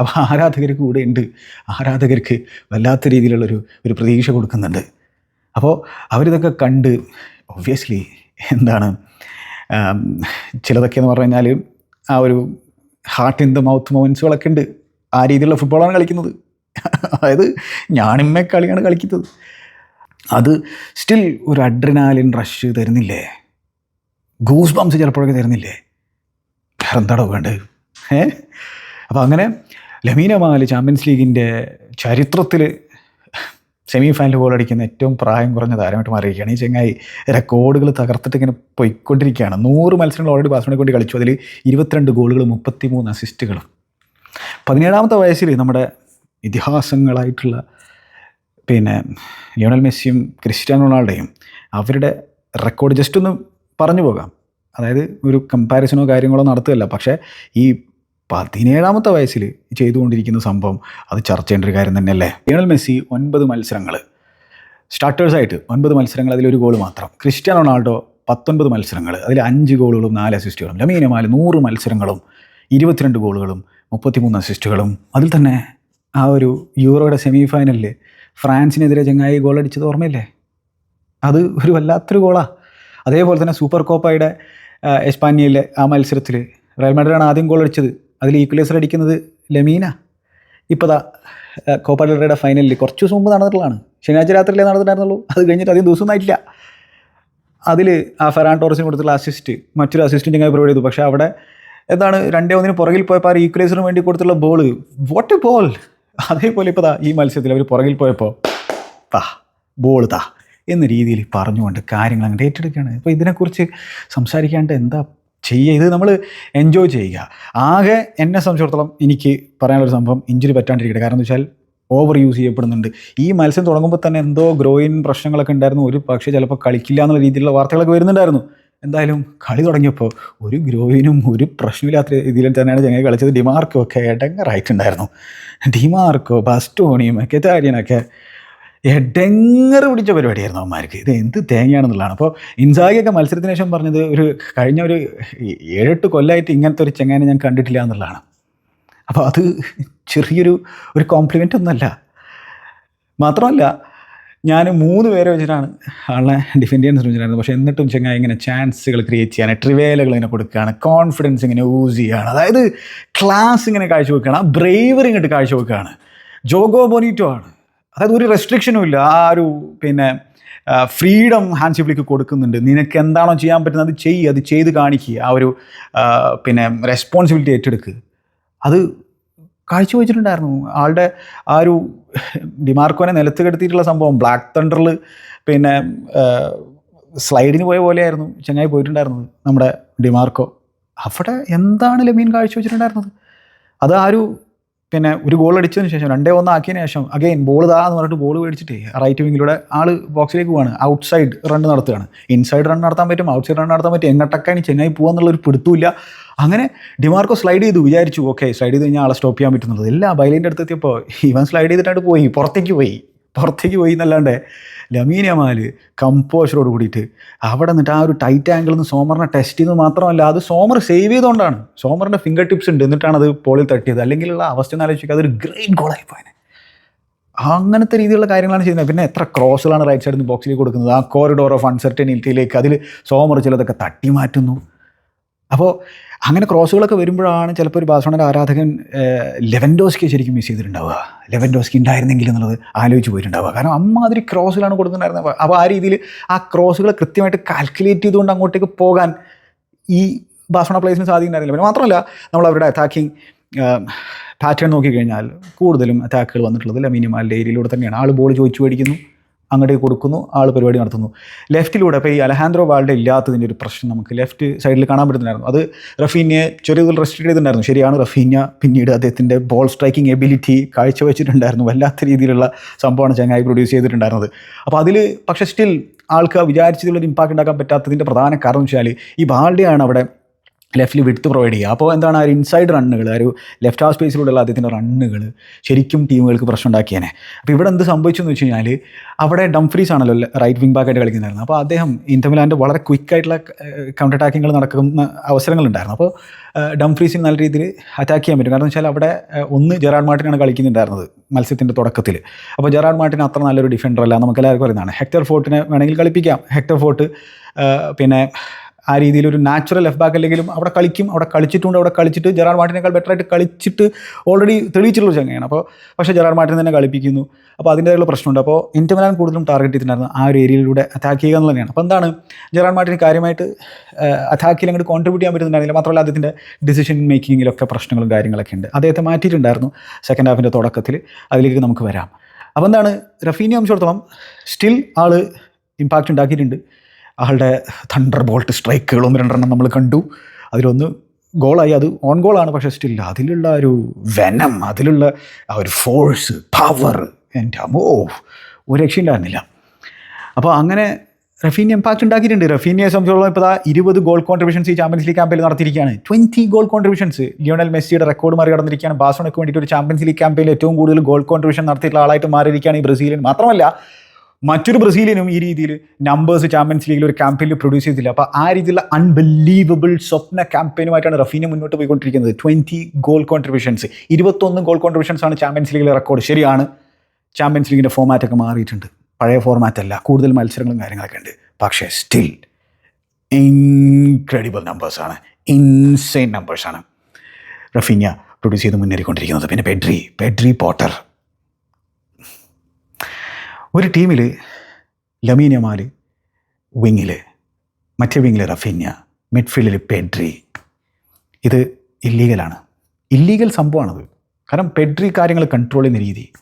അപ്പോൾ ആരാധകർ കൂടെ ഉണ്ട്. ആരാധകർക്ക് വല്ലാത്ത രീതിയിലുള്ളൊരു ഒരു പ്രതീക്ഷ കൊടുക്കുന്നുണ്ട്. അപ്പോൾ അവരിതൊക്കെ കണ്ട് ഒബ്വിയസ്ലി എന്താണ് ചിലതൊക്കെ എന്ന് പറഞ്ഞു കഴിഞ്ഞാൽ ആ ഒരു ഹാർട്ട് ഇൻ ദ മൗത്ത് മൊമെൻസുകളൊക്കെ ഉണ്ട്. ആ രീതിയിലുള്ള ഫുട്ബോളാണ് കളിക്കുന്നത്. അതായത് ഞാനിമ്മ കളിയാണ് കളിക്കുന്നത്. അത് സ്റ്റിൽ ഒരു അഡ്രിനാലിൻ റഷ് തരുന്നില്ലേ? ഗൂസ് ബംസ് ചിലപ്പോഴൊക്കെ തരുന്നില്ലേ? വേറെ എന്താണോ വേണ്ടത്? ഏ? അപ്പോൾ അങ്ങനെ ലമീന മാലി ചാമ്പ്യൻസ് ലീഗിന്റെ ചരിത്രത്തിൽ സെമി ഫൈനൽ ഗോൾ അടിക്കുന്ന ഏറ്റവും പ്രായം കുറഞ്ഞ താരമായിട്ട് മാറിയിരിക്കുകയാണ്. ഈ ചെങ്ങായി റെക്കോർഡുകൾ തകർത്തിട്ട് ഇങ്ങനെ പോയിക്കൊണ്ടിരിക്കുകയാണ്. നൂറ് മത്സരങ്ങൾ ഓൾറെഡി ബാസ്മണെ കൊണ്ട് കളിച്ചു. അതിൽ ഇരുപത്തിരണ്ട് ഗോളുകൾ മുപ്പത്തിമൂന്ന് അസിസ്റ്റുകളും പതിനേഴാമത്തെ വയസ്സിൽ നമ്മുടെ ഇതിഹാസങ്ങളായിട്ടുള്ള പിന്നെ ലിയോണൽ മെസ്സിയും ക്രിസ്ത്യാനോ റൊണാൾഡോയും അവരുടെ റെക്കോർഡ് ജസ്റ്റ് ഒന്ന് പറഞ്ഞു പോകാം. അതായത് ഒരു കമ്പാരിസനോ കാര്യങ്ങളോ നടത്തുകയല്ല. പക്ഷേ ഈ പതിനേഴാമത്തെ വയസ്സിൽ ചെയ്തുകൊണ്ടിരിക്കുന്ന സംഭവം അത് ചർച്ച ചെയ്യേണ്ട ഒരു കാര്യം തന്നെയല്ലേ? ലിയോണൽ മെസ്സി ഒൻപത് മത്സരങ്ങൾ സ്റ്റാർട്ടേഴ്സായിട്ട് ഒൻപത് മത്സരങ്ങൾ അതിലൊരു ഗോൾ മാത്രം. ക്രിസ്ത്യാനോ റൊണാൾഡോ പത്തൊൻപത് മത്സരങ്ങൾ അതിൽ അഞ്ച് ഗോളുകളും നാല് അസിസ്റ്റുകളും ലമീനമാൽ നൂറ് മത്സരങ്ങളും ഇരുപത്തിരണ്ട് ഗോളുകളും മുപ്പത്തിമൂന്ന് അസിസ്റ്റുകളും അതിൽ തന്നെ ആ ഒരു യൂറോയുടെ സെമി ഫൈനലിൽ ഫ്രാൻസിനെതിരെ ചങ്ങായി ഗോൾ അടിച്ചത് ഓർമ്മയില്ലേ? അത് ഒരു വല്ലാത്തൊരു ഗോളാണ് അതേപോലെ തന്നെ സൂപ്പർ കോപ്പയുടെ എസ്പാനിയയിലെ ആ മത്സരത്തിൽ റയൽ മാഡ്രിഡാണ് ആദ്യം ഗോൾ അടിച്ചത്. അതിൽ ഈക്വലൈസർ അടിക്കുന്നത് ലമീന. ഇപ്പോൾ ദാ കോപ്പ ഡെൽറയുടെ ഫൈനലിൽ കുറച്ച് ദിവസം മുമ്പ് നടന്നിട്ടുള്ളതാണ്. ശനിയാഴ്ച രാത്രിയിലേ നടന്നിട്ടുണ്ടായിരുന്നുള്ളൂ. അത് കഴിഞ്ഞിട്ട് അധികം ദിവസം ആയിട്ടില്ല. അതിൽ ആ ഫെറാൻ ടോറസിന് കൊടുത്തുള്ള അസിസ്റ്റ് മറ്റൊരു അസിസ്റ്റന്റ് ഇങ്ങനെ പ്രൊവൈഡ് ചെയ്തു. പക്ഷേ അവിടെ എന്താണ് രണ്ടേ ഒന്നിന് പുറകിൽ പോയപ്പോൾ ആ ഈക്വലൈസറിന് വേണ്ടി കൊടുത്തുള്ള ബോൾ വാട്ട് എ ബോൾ അതേപോലെ ഇപ്പോൾ ദാ ഈ മത്സരത്തിൽ അവർ പുറകിൽ പോയപ്പോൾ താ ബോൾ താ എന്ന രീതിയിൽ പറഞ്ഞുകൊണ്ട് കാര്യങ്ങൾ അങ്ങോട്ട് ഏറ്റെടുക്കുകയാണ്. അപ്പോൾ ഇതിനെക്കുറിച്ച് സംസാരിക്കാണ്ട് എന്താ ചെയ്യുക? ഇത് നമ്മൾ എൻജോയ് ചെയ്യുക. ആകെ എന്നെ സംബന്ധിച്ചിടത്തോളം എനിക്ക് പറയാനുള്ളൊരു സംഭവം ഇഞ്ചുറി പറ്റാണ്ടിരിക്കട്ടെ. കാരണം എന്ന് വെച്ചാൽ ഓവർ യൂസ് ചെയ്യപ്പെടുന്നുണ്ട്. ഈ മത്സരം തുടങ്ങുമ്പോൾ തന്നെ എന്തോ ഗ്രോയിൻ പ്രശ്നങ്ങളൊക്കെ ഉണ്ടായിരുന്നു. ഒരു പക്ഷേ ചിലപ്പോൾ കളിക്കില്ല എന്നുള്ള രീതിയിലുള്ള വാർത്തകളൊക്കെ വരുന്നുണ്ടായിരുന്നു. എന്തായാലും കളി തുടങ്ങിയപ്പോൾ ഒരു ഗ്രോവിനും ഒരു പ്രശ്നമില്ലാത്ത രീതിയിൽ തന്നെയാണ് ചങ്ങായി കളിച്ചത്. ഡിമാർക്കോ ഒക്കെ എടങ്ങറായിട്ടുണ്ടായിരുന്നു. ഡിമാർക്കോ ബസ്റ്റോണിയും കെതാരിയനൊക്കെ എടങ്ങർ പിടിച്ച പരിപാടിയായിരുന്നു അവന്മാർക്ക്. ഇത് എന്ത് തേങ്ങയാണെന്നുള്ളതാണ്. അപ്പോൾ ഇൻസാഗിയൊക്കെ മത്സരത്തിന് ശേഷം പറഞ്ഞത് ഒരു കഴിഞ്ഞ ഒരു ഏഴെട്ട് കൊല്ലമായിട്ട് ഇങ്ങനത്തെ ഒരു ചെങ്ങാനെ ഞാൻ കണ്ടിട്ടില്ല എന്നുള്ളതാണ്. അപ്പോൾ അത് ചെറിയൊരു ഒരു കോംപ്ലിമെന്റ് ഒന്നല്ല മാത്രമല്ല ഞാൻ മൂന്ന് പേരെ വെച്ചിട്ടാണ് ആളെ ഡിഫെൻഡ് ചെയ്യാൻ ശ്രമിച്ചിട്ടുണ്ടായിരുന്നത് പക്ഷേ എന്നിട്ടും ചെങ്ങായി ഇങ്ങനെ ചാൻസുകൾ ക്രിയേറ്റ് ചെയ്യാൻ ട്രിവേലുകൾ ഇങ്ങനെ കൊടുക്കുകയാണ് കോൺഫിഡൻസ് ഇങ്ങനെ യൂസ് ചെയ്യുകയാണ്. അതായത് ക്ലാസ് ഇങ്ങനെ കാഴ്ചവെക്കുകയാണ് ആ ബ്രേവർ ഇങ്ങോട്ട് കാഴ്ചവെക്കുകയാണ്. ജോഗോ ബോനീറ്റോ ആണ്. അതായത് ഒരു റെസ്ട്രിക്ഷനും ഇല്ല. ആ ഒരു പിന്നെ ഫ്രീഡം ഹാൻഡ്ഷിപ്പിലേക്ക് കൊടുക്കുന്നുണ്ട്. നിനക്ക് എന്താണോ ചെയ്യാൻ പറ്റുന്നത് അത് ചെയ്യ് അത് ചെയ്ത് കാണിക്കുക ആ ഒരു പിന്നെ റെസ്പോൺസിബിലിറ്റി ഏറ്റെടുക്കുക അത് കാഴ്ചവെച്ചിട്ടുണ്ടായിരുന്നു ആളുടെ ആ ഒരു ഡിമാർക്കോനെ നിലത്ത് കെടുത്തിയിട്ടുള്ള സംഭവം. ബ്ലാക്ക് തണ്ടറിൽ പിന്നെ സ്ലൈഡിന് പോയ പോലെയായിരുന്നു ചങ്ങായി പോയിട്ടുണ്ടായിരുന്നത് നമ്മുടെ ഡിമാർക്കോ. അവിടെ എന്താണ് ലെമീൻ കാഴ്ചവെച്ചിട്ടുണ്ടായിരുന്നത് അത് ആ ഒരു പിന്നെ ഒരു ഗോൾ അടിച്ചതിന് ശേഷം രണ്ടേ ഒന്ന് ആക്കിയതിന് ശേഷം അഗെയിൻ ബോൾ ഇതാ എന്ന് പറഞ്ഞിട്ട് ബോൾ മേടിച്ചിട്ട് റൈറ്റ് വിങ്ങിലൂടെ ആൾ ബോക്സിലേക്ക് പോവാണ്. ഔട്ട് സൈഡ് റൺ നടത്തുകയാണ്. ഇൻസൈഡ് റൺ നടത്താൻ പറ്റും ഔട്ട് സൈഡ് റൺ നടത്താൻ പറ്റും. എങ്ങോട്ടൊക്കെയാണ് ചെങ്ങായി പോകാന്നുള്ളൊരു പിടുത്തമില്ല അങ്ങനെ ഡിമാർക്കോ സ്ലൈഡ് ചെയ്തു വിചാരിച്ചു ഓക്കെ സ്ലൈഡ് ചെയ്ത് കഴിഞ്ഞാൽ ആളെ സ്റ്റോപ്പ് ചെയ്യാൻ പറ്റുന്നത് ഇല്ല ബൈലിന്റെ അടുത്ത് എത്തിയപ്പോൾ ഇവൻ സ്ലൈഡ് ചെയ്തിട്ടായിട്ട് പോയി പുറത്തേക്ക് പോയി പുറത്തേക്ക് പോയി എന്നല്ലാണ്ട് ലമീനമാൽ കമ്പോഷറോട് കൂടിയിട്ട് അവിടെ നിന്നിട്ട് ആ ഒരു ടൈറ്റ് ആംഗിളിൽ നിന്ന് സോമറിനെ ടെസ്റ്റ് ചെയ്തത് മാത്രമല്ല അത് സോമർ സേവ് ചെയ്തുകൊണ്ടാണ് സോമറിന്റെ ഫിംഗർ ടിപ്സ് ഉണ്ട് എന്നിട്ടാണ് അത് പോളിൽ തട്ടിയത്. അല്ലെങ്കിലുള്ള അവസ്ഥ ഒന്ന് ആലോചിക്കുക അതൊരു ഗ്രേറ്റ് ഗോളായി പോയനെ. അങ്ങനത്തെ രീതിയിലുള്ള കാര്യങ്ങളാണ് ചെയ്യുന്നത്. പിന്നെ എത്ര ക്രോസുകളാണ് റൈറ്റ് സൈഡിൽ നിന്ന് ബോക്സിലേക്ക് കൊടുക്കുന്നത്. ആ കോറിഡോർ ഓഫ് അൺസർട്ടനിറ്റിയിലേക്ക് അതിൽ സോമർ ചിലതൊക്കെ തട്ടി മാറ്റുന്നു അപ്പോൾ അങ്ങനെ ക്രോസുകളൊക്കെ വരുമ്പോഴാണ് ചിലപ്പോൾ ഒരു ബാഴ്സലോണയുടെ ആരാധകൻ ലെവൻഡോസ്കി ശരിക്കും മിസ് ചെയ്തിട്ടുണ്ടാവുക. ലെവൻഡോസ്കി ഉണ്ടായിരുന്നെങ്കിൽ എന്നുള്ളത് ആലോചിച്ച് പോയിട്ടുണ്ടാവുക. കാരണം അമ്മാതിരി ക്രോസുകളാണ് കൊടുക്കുന്നുണ്ടായിരുന്നത് അപ്പോൾ ആ രീതിയിൽ ആ ക്രോസുകൾ കൃത്യമായിട്ട് കാൽക്കുലേറ്റ് ചെയ്തുകൊണ്ട് അങ്ങോട്ടേക്ക് പോകാൻ ഈ ബാഴ്സലോണ പ്ലേസിന് സാധിക്കുന്നുണ്ടായിരുന്നില്ല. പിന്നെ മാത്രമല്ല നമ്മൾ അവരുടെ അറ്റാക്കിംഗ് പാറ്റേൺ നോക്കിക്കഴിഞ്ഞാൽ കൂടുതലും അറ്റാക്കുകൾ വന്നിട്ടുള്ളത് ലമീനിമാലിന്റെ ഏരിയയിലൂടെ തന്നെയാണ്. ആൾ ബോൾ ചോദിച്ചു മേടിക്കുന്നു. അങ്ങോട്ടേക്ക് കൊടുക്കുന്നു ആൾ പരിപാടി നടത്തുന്നു. ലെഫ്റ്റിലൂടെ ഇപ്പോൾ ഈ അലഹാൻഡ്രോ വാൾഡെ ഇല്ലാത്തതിന്റെ ഒരു പ്രശ്നം നമുക്ക് ലെഫ്റ്റ് സൈഡിൽ കാണാൻ പറ്റുന്നുണ്ടായിരുന്നു. അത് റഫീനെ ചെറിയ തോതിൽ റെസ്റ്റ് ചെയ്തിട്ടുണ്ടായിരുന്നു. ശരിയാണ് റഫീന പിന്നീട് അദ്ദേഹത്തിന്റെ ബോൾ സ്ട്രൈക്കിംഗ് എബിലിറ്റി കാഴ്ചവെച്ചിട്ടുണ്ടായിരുന്നു. വല്ലാത്ത രീതിയിലുള്ള സംഭവമാണ് ചങ്ങായി പ്രൊഡ്യൂസ് ചെയ്തിട്ടുണ്ടായിരുന്നത്. അപ്പോൾ അതിൽ പക്ഷേ സ്റ്റിൽ ആൾക്ക് വിചാരിച്ചതിലൊരു ഇമ്പാക്റ്റ് ഉണ്ടാക്കാൻ പറ്റാത്തതിന്റെ പ്രധാന കാരണം വെച്ചാൽ ഈ ബാൾഡെയാണ് അവിടെ ലെഫ്റ്റിൽ വിടുത്ത് പ്രൊവൈഡ് ചെയ്യുക. അപ്പോൾ എന്താണ് ആ ഒരു ഇൻസൈഡ് റണ്ണുകൾ ആ ഒരു ലെഫ്റ്റ് ഹാഫ് സ്പേസിലൂടെയുള്ള അദ്ദേഹത്തിന്റെ റണ്ണുകൾ ശരിക്കും ടീമുകൾക്ക് പ്രശ്നം ഉണ്ടാക്കിയേനെ. അപ്പോൾ ഇവിടെ എന്ത് സംഭവിച്ചു എന്ന് വെച്ച് കഴിഞ്ഞാൽ അവിടെ ഡംഫ്രീസ് ആണല്ലോ റൈറ്റ് വിങ് ബാക്കായിട്ട് കളിക്കുന്നുണ്ടായിരുന്നു അപ്പോൾ അദ്ദേഹം ഇന്റർമിലാന്റെ വളരെ ക്വിക്കായിട്ടുള്ള കൗണ്ടർ അറ്റാക്കിങ്ങൾ നടക്കുന്ന അവസരങ്ങളുണ്ടായിരുന്നു അപ്പോൾ ഡംഫ്രീസിന് നല്ല രീതിയിൽ അറ്റാക്ക് ചെയ്യാൻ പറ്റും. കാരണം വെച്ചാൽ അവിടെ ഒന്ന് ജെറാഡ് മാർട്ടിനാണ് കളിക്കുന്നുണ്ടായിരുന്നത് മത്സരത്തിന്റെ തുടക്കത്തിൽ. അപ്പോൾ ജെറാഡ് മാർട്ടിൻ അത്ര നല്ലൊരു ഡിഫൻഡർ അല്ല. നമുക്ക് എല്ലാവർക്കും അറിയുന്നതാണ് ഹെക്ടർ ഫോർട്ടിനെ വേണമെങ്കിൽ കളിപ്പിക്കാം. ഹെക്ടർ ഫോർട്ട് പിന്നെ ആ രീതിയിൽ ഒരു നാച്ചുറൽ ലെഫ്റ്റ് ബാക്ക് അല്ലെങ്കിലും അവിടെ കളിക്കും അവിടെ കളിച്ചിട്ടുണ്ട് അവിടെ കളിച്ചിട്ട് ജെറാർ മാർട്ടിനേക്കാൾ ബെറ്റർ ആയിട്ട് കളിച്ചിട്ട് ഓൾറെഡി തെളിയിച്ചിട്ടുള്ള ചങ്ങയാണ് അപ്പോൾ പക്ഷേ ജെറാർ മാർട്ടിൻ തന്നെ കളിപ്പിക്കുന്നു. അപ്പോൾ അതിന്റെതായുള്ള പ്രശ്നമുണ്ട്. അപ്പോൾ ഇന്റർമിലാൻ കൂടുതലും ടാർഗറ്റ് ചെയ്തിട്ടുണ്ടായിരുന്നു ആ ഒരു ഏരിയയിലൂടെ അറ്റാക്ക് ചെയ്യുക എന്നുള്ളത് തന്നെയാണ് അപ്പോൾ എന്താണ് ജെറാർ മാർട്ടിന് കാര്യമായിട്ട് അറ്റാക്കിൽ അങ്ങോട്ട് കോൺട്രിബ്യൂട്ട് ചെയ്യാൻ പറ്റുന്നുണ്ടായിരുന്നില്ല. മാത്രമല്ല അദ്ദേഹത്തിന്റെ ഡിസിഷൻ മേക്കിങ്ങിലൊക്കെ പ്രശ്നങ്ങളും കാര്യങ്ങളൊക്കെ ഉണ്ട്. അദ്ദേഹത്തെ മാറ്റിയിട്ടുണ്ടായിരുന്നു സെക്കൻഡ് ഹാഫിന്റെ തുടക്കത്തിൽ. അതിലേക്ക് നമുക്ക് വരാം. അപ്പോൾ എന്താണ് റഫീനെ സംബന്ധിച്ചിടത്തോളം സ്റ്റിൽ ആൾ ഇമ്പാക്റ്റ് ഉണ്ടാക്കിയിട്ടുണ്ട്. ആളുടെ തണ്ടർ ബോൾട്ട് സ്ട്രൈക്കുകൾ ഒന്ന് രണ്ടെണ്ണം നമ്മൾ കണ്ടു. അതിലൊന്ന് ഗോളായി. അത് ഓൺ ഗോളാണ് പക്ഷേ സ്റ്റിൽ അതിലുള്ള ഒരു വെനം അതിലുള്ള ആ ഒരു ഫോഴ്സ് പവർ എന്റെ അമ്മോ ഒരു രക്ഷയുണ്ടായിരുന്നില്ല അപ്പോൾ അങ്ങനെ റഫീനെ ഇമ്പാക്റ്റ് ഉണ്ടാക്കിയിട്ടുണ്ട്. റഫീനിയെ സംബന്ധിച്ചോളം ഇപ്പോൾ ആ ഇരുപത് ഗോൾ കോൺട്രിബ്യൂഷൻസ് ഈ ചാമ്പ്യൻസ് ലീഗ് ക്യാമ്പയിൽ നടത്തിയിരിക്കുകയാണ്. ട്വന്റി ഗോൾ കോൺട്രിബ്യൂഷൻസ് ലിയോണൽ മെസ്സിയുടെ റെക്കോർഡ് മറികടന്നിരിക്കുകയാണ് ബാസോണയ്ക്ക് വേണ്ടിയിട്ട് ഒരു ചാമ്പ്യൻസ് ലീഗ് ക്യാമ്പയിൽ ഏറ്റവും കൂടുതൽ ഗോൾ കോൺട്രിബ്യൂഷൻ നടത്തിയിട്ടുള്ള ആളായിട്ട് മാറിയിരിക്കുകയാണ് ഈ ബ്രസീലിയൻ. മാത്രമല്ല മറ്റൊരു ബ്രസീലിയനും ഈ രീതിയിൽ നമ്പേഴ്സ് ചാമ്പ്യൻസ് ലീഗിൽ ഒരു ക്യാമ്പയിനിൽ പ്രൊഡ്യൂസ് ചെയ്തില്ല. അപ്പോൾ ആ രീതിയിലുള്ള അൺബിലീവബിൾ സ്വപ്ന ക്യാമ്പയിനുമായിട്ടാണ് റഫീനെ മുന്നോട്ട് പോയിക്കൊണ്ടിരിക്കുന്നത്. ട്വന്റി ഗോൾ കോൺട്രിബ്യൂഷൻസ് ഇരുപത്തൊന്ന് ഗോൾ കോൺട്രിബ്യൂഷൻസ് ആണ് ചാമ്പ്യൻസ് ലീഗിലെ റെക്കോർഡ് ശരിയാണ്. ചാമ്പ്യൻസ് ലീഗിന്റെ ഫോമാറ്റൊക്കെ മാറിയിട്ടുണ്ട്. പഴയ ഫോർമാറ്റ് അല്ല. കൂടുതൽ മത്സരങ്ങളും കാര്യങ്ങളൊക്കെ ഉണ്ട്. പക്ഷേ സ്റ്റിൽ ഇൻക്രെഡിബിൾ നമ്പേഴ്സാണ് ഇൻസൈൻ നമ്പേഴ്സാണ് റഫീന പ്രൊഡ്യൂസ് ചെയ്ത് മുന്നേറിക്കൊണ്ടിരിക്കുന്നത്. പിന്നെ പെഡ്രി പെഡ്രി പോട്ടർ. ഒരു ടീമിൽ ലമീനമാൽ വിങ്ങിൽ മറ്റേ വിങ്ങിൽ റഫീന്യ മിഡ്ഫീൽഡിൽ പെഡ്രി. ഇത് ഇല്ലീഗലാണ്. ഇല്ലീഗൽ സംഭവമാണത്. കാരണം പെഡ്രി കാര്യങ്ങൾ കൺട്രോൾ ചെയ്യുന്ന രീതി.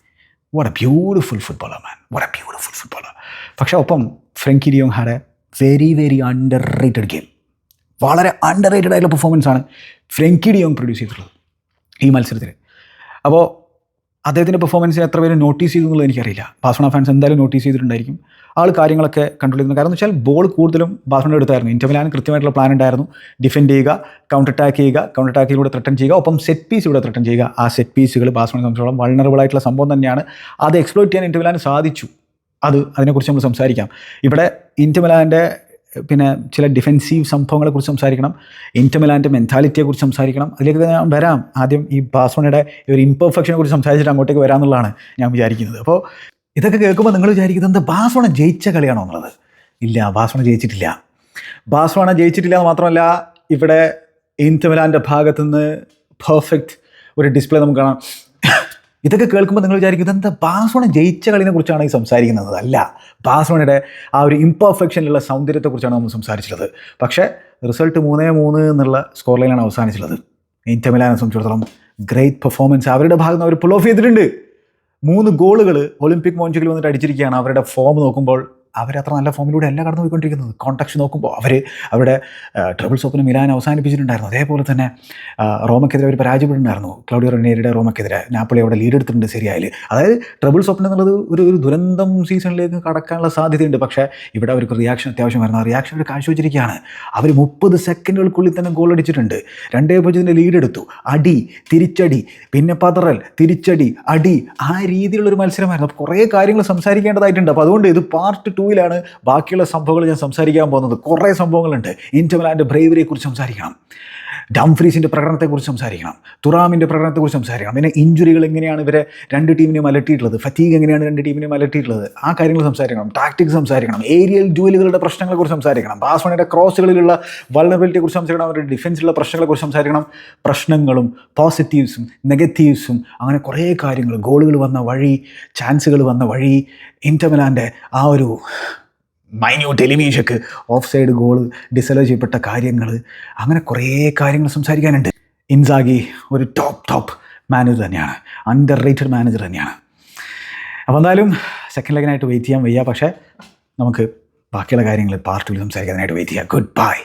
What a beautiful footballer man what a beautiful footballer പക്ഷേ ഒപ്പം Frenkie de Jong had a very very underrated game വളരെ അണ്ടർ റേറ്റഡ് ആയിട്ടുള്ള പെർഫോമൻസാണ് ഫ്രങ്കി ഡിയോങ് പ്രൊഡ്യൂസ് ചെയ്തിട്ടുള്ളത് ഈ മത്സരത്തിൽ അപ്പോൾ അദ്ദേഹത്തിന്റെ പെർഫോമൻസ് എത്ര പേര് നോട്ടീസ് ചെയ്തു എന്നുള്ളത് എനിക്കറിയില്ല. ബാസോണ ഫാൻസ് എന്തായാലും നോട്ടീസ് ചെയ്തിട്ടുണ്ടായിരിക്കും. ആൾ കാര്യങ്ങളൊക്കെ കൺട്രോൾ ചെയ്യുന്ന കാരണം എന്ന് വെച്ചാൽ ബോൾ കൂടുതലും ബാസോണ എടുത്തായിരുന്നു. ഇന്റർമിലാൻ കൃത്യമായിട്ടുള്ള പ്ലാൻ ഉണ്ടായിരുന്നു. ഡിഫെൻഡ് ചെയ്യുക കൗണ്ടർ അറ്റാക്ക് ചെയ്യുക കൗണ്ടർ അറ്റാക്കിലൂടെ ത്രട്ടൺ ചെയ്യുക ഒപ്പം സെറ്റ് പീസ് ഇവിടെ ത്രട്ടൺ ചെയ്യുക. ആ സെറ്റ് പീസുകൾ ബാസോണെ സംബന്ധിച്ചോളം വൾണറബിൾ ആയിട്ടുള്ള സംഭവം തന്നെയാണ്. അത് എക്സ്പ്ലോയിറ്റ് ചെയ്യാൻ ഇന്റർമിലാൻ സാധിച്ചു. അത് അതിനെക്കുറിച്ച് നമ്മൾ സംസാരിക്കാം. ഇവിടെ ഇന്റമിലാന്റെ പിന്നെ ചില ഡിഫെൻസീവ് സംഭവങ്ങളെക്കുറിച്ച് സംസാരിക്കണം. ഇന്റമിലാന്റെ മെന്റാലിറ്റിയെക്കുറിച്ച് സംസാരിക്കണം. അതിലേക്ക് ഞാൻ വരാം. ആദ്യം ഈ ബാസ്മണയുടെ ഒരു ഇൻപെർഫെക്ഷനെ കുറിച്ച് സംസാരിച്ചിട്ട് അങ്ങോട്ടേക്ക് വരാമെന്നുള്ളതാണ് ഞാൻ വിചാരിക്കുന്നത്. അപ്പോൾ ഇതൊക്കെ കേൾക്കുമ്പോൾ നിങ്ങൾ വിചാരിക്കുന്നത് ബാസ്വണ ജയിച്ച കളിയാണോ എന്നുള്ളത്? ഇല്ല ബാസ്വണ ജയിച്ചിട്ടില്ല. ബാസ്വണ ജയിച്ചിട്ടില്ല എന്ന് മാത്രമല്ല ഇവിടെ ഇന്റമിലാന്റെ ഭാഗത്തുനിന്ന് പെർഫെക്റ്റ് ഒരു ഡിസ്പ്ലേ നമുക്ക് കാണാം. ഇതൊക്കെ കേൾക്കുമ്പോൾ നിങ്ങൾ വിചാരിക്കും ഇതെന്താ ബാസോണ ജയിച്ച കളിനെ കുറിച്ചാണ് ഈ സംസാരിക്കുന്നത്? അല്ല ബാസോണയുടെ ആ ഒരു ഇംപെർഫെക്ഷനിലുള്ള സൗന്ദര്യത്തെക്കുറിച്ചാണ് നമ്മൾ സംസാരിച്ചിട്ടുള്ളത്. പക്ഷേ റിസൾട്ട് മൂന്നേ മൂന്ന് എന്നുള്ള സ്കോർ ലൈനാണ് അവസാനിച്ചിട്ടുള്ളത്. ഇന്റമിലാനെ സംബന്ധിച്ചിടത്തോളം ഗ്രേറ്റ് പെർഫോമൻസ് അവരുടെ ഭാഗത്ത് അവർ പുൾ ഓഫ് ചെയ്തിട്ടുണ്ട്. മൂന്ന് ഗോളുകൾ ഒളിമ്പിക് മോഞ്ചുകളിൽ വന്നിട്ട് അടിച്ചിരിക്കുകയാണ്. അവരുടെ ഫോം നോക്കുമ്പോൾ അവരത്ര നല്ല ഫോമിലൂടെ അല്ല കടന്നു പോയിക്കൊണ്ടിരിക്കുന്നത് കോൺടാക്ട് നോക്കുമ്പോൾ അവർ അവരുടെ ട്രബിൾ സോപ്പിന് മിലാൻ അവസാനിപ്പിച്ചിട്ടുണ്ടായിരുന്നു. അതേപോലെ തന്നെ റോമയ്ക്കെതിരെ അവർ പരാജയപ്പെട്ടിട്ടുണ്ടായിരുന്നു ക്ലൗഡിയോ റെനേരിയുടെ റോമയ്ക്കെതിരെ നാപ്പിളി അവിടെ ലീഡ് എടുത്തിട്ടുണ്ട് ശരിയായാൽ അതായത് ട്രബിൾ സോപ്പിന് എന്നുള്ളത് ഒരു ഒരു ദുരന്തം സീസണിലേക്ക് കടക്കാനുള്ള സാധ്യതയുണ്ട്. പക്ഷേ ഇവിടെ അവർക്ക് റിയാക്ഷൻ അത്യാവശ്യമായിരുന്നു ആ റിയാക്ഷൻ അവർ കാഴ്ചവെച്ചിരിക്കുകയാണ്. അവർ മുപ്പത് സെക്കൻഡുകൾക്കുള്ളിൽ തന്നെ ഗോൾ അടിച്ചിട്ടുണ്ട്. രണ്ടേ പൂജ്യത്തിന്റെ ലീഡ് എടുത്തു. അടി തിരിച്ചടി. പിന്നെ പതറൽ തിരിച്ചടി അടി. ആ രീതിയിലുള്ള ഒരു മത്സരമായിരുന്നു. അപ്പോൾ കുറേ കാര്യങ്ങൾ സംസാരിക്കേണ്ടതായിട്ടുണ്ട്. അപ്പോൾ അതുകൊണ്ട് ഇത് പാർട്ട് ടൂവിലാണ് ബാക്കിയുള്ള സംഭവങ്ങൾ ഞാൻ സംസാരിക്കാൻ പോകുന്നത്. കുറേ സംഭവങ്ങളുണ്ട്. ഇന്റർവൽ ആൻഡ് ബ്രേവറിയെക്കുറിച്ച് സംസാരിക്കണം. ഡംഫ്രീസിന്റെ പ്രകടനത്തെക്കുറിച്ച് സംസാരിക്കണം തുറാമിന്റെ പ്രകടനത്തെക്കുറിച്ച് സംസാരിക്കണം. പിന്നെ ഇഞ്ചുറികൾ എങ്ങനെയാണ് ഇവരെ രണ്ട് ടീമിനെയും അലട്ടിയിട്ടുള്ളത് ഫറ്റീഗ് എങ്ങനെയാണ് രണ്ട് ടീമിനെയും അലട്ടിയിട്ടുള്ളത് ആ കാര്യങ്ങൾ സംസാരിക്കണം ടാക്ടിക്സ് സംസാരിക്കണം ഏരിയൽ ഡ്യൂലുകളുടെ പ്രശ്നങ്ങളെക്കുറിച്ച് സംസാരിക്കണം ബാസ്മണിയുടെ ക്രോസുകളിലുള്ള വൾണബിലിറ്റിയെക്കുറിച്ച് സംസാരിക്കണം അവരുടെ ഡിഫൻസിലുള്ള പ്രശ്നങ്ങളെക്കുറിച്ച് സംസാരിക്കണം. പ്രശ്നങ്ങളും പോസിറ്റീവ്സും നെഗറ്റീവ്സും അങ്ങനെ കുറേ കാര്യങ്ങൾ ഗോളുകൾ വന്ന വഴി ചാൻസുകൾ വന്ന വഴി ഇന്റർമിലാന്റെ ആ ഒരു മൈന്യൂട്ട് എലിമീഷക്ക് ഓഫ് സൈഡ് ഗോൾ ഡിസലോ ചെയ്യപ്പെട്ട കാര്യങ്ങൾ അങ്ങനെ കുറേ കാര്യങ്ങൾ സംസാരിക്കാനുണ്ട്. ഇൻസാഗി ഒരു ടോപ്പ് ടോപ്പ് മാനേജർ തന്നെയാണ്. അണ്ടർ റേറ്റഡ് മാനേജർ തന്നെയാണ്. അപ്പോൾ എന്തായാലും സെക്കൻഡ് ലെഗിനായിട്ട് വെയിറ്റ് ചെയ്യാൻ വയ്യ. പക്ഷേ നമുക്ക് ബാക്കിയുള്ള കാര്യങ്ങൾ പാർട്ടിയിൽ സംസാരിക്കാനായിട്ട് വെയിറ്റ് ചെയ്യാം. Good bye